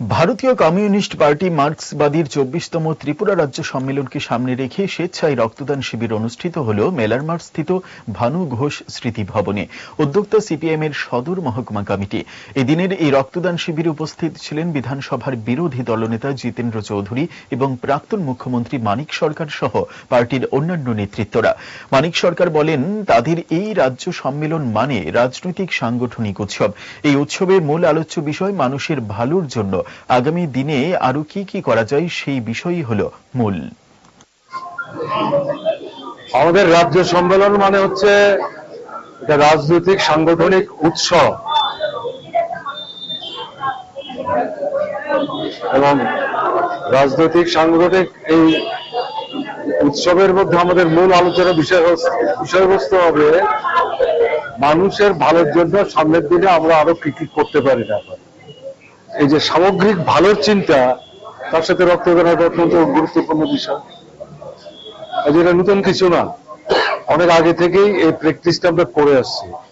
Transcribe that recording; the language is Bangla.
ভারতীয় কমিউনিস্ট পার্টি মার্ক্সবাদীর চব্বিশতম ত্রিপুরা রাজ্য সম্মেলনকে সামনে রেখে স্বেচ্ছায় রক্তদান শিবির অনুষ্ঠিত হল মেলারমার স্থিত ভানু ঘোষ স্মৃতি ভবনে। উদ্যোক্তা সিপিএম এর সদর মহকুমা কমিটি। এদিনের এই রক্তদান শিবিরে উপস্থিত ছিলেন বিধানসভার বিরোধী দলনেতা জিতেন্দ্র চৌধুরী এবং প্রাক্তন মুখ্যমন্ত্রী মানিক সরকার সহ পার্টির অন্যান্য নেতৃত্বরা। মানিক সরকার বলেন, তাদের এই রাজ্য সম্মেলন মানে রাজনৈতিক সাংগঠনিক উৎসব। এই উৎসবের মূল আলোচ্য বিষয় মানুষের ভালোর জন্য। আগামী দিনে আরও কি কি করা যায় সেই বিষয়ই হল মূল। আমাদের রাজ্য সম্মেলন মানে হচ্ছে এটা রাজনৈতিক সাংগঠনিক উৎসব। এবং রাজনৈতিক সাংগঠনিক এই উৎসবের মধ্যে আমাদের মূল আলোচনা বিষয় বিষয়বস্তু হবে, মানুষের ভালোর জন্য সামনের দিনে আমরা আরও কি কি করতে পারি না। এই যে সামগ্রিক ভালোর চিন্তা, তার সাথে রক্ত একটা অত্যন্ত গুরুত্বপূর্ণ বিষয়। যেটা নতুন কিছু না, অনেক আগে থেকেই এই প্র্যাকটিসটা আমরা করে আসছি।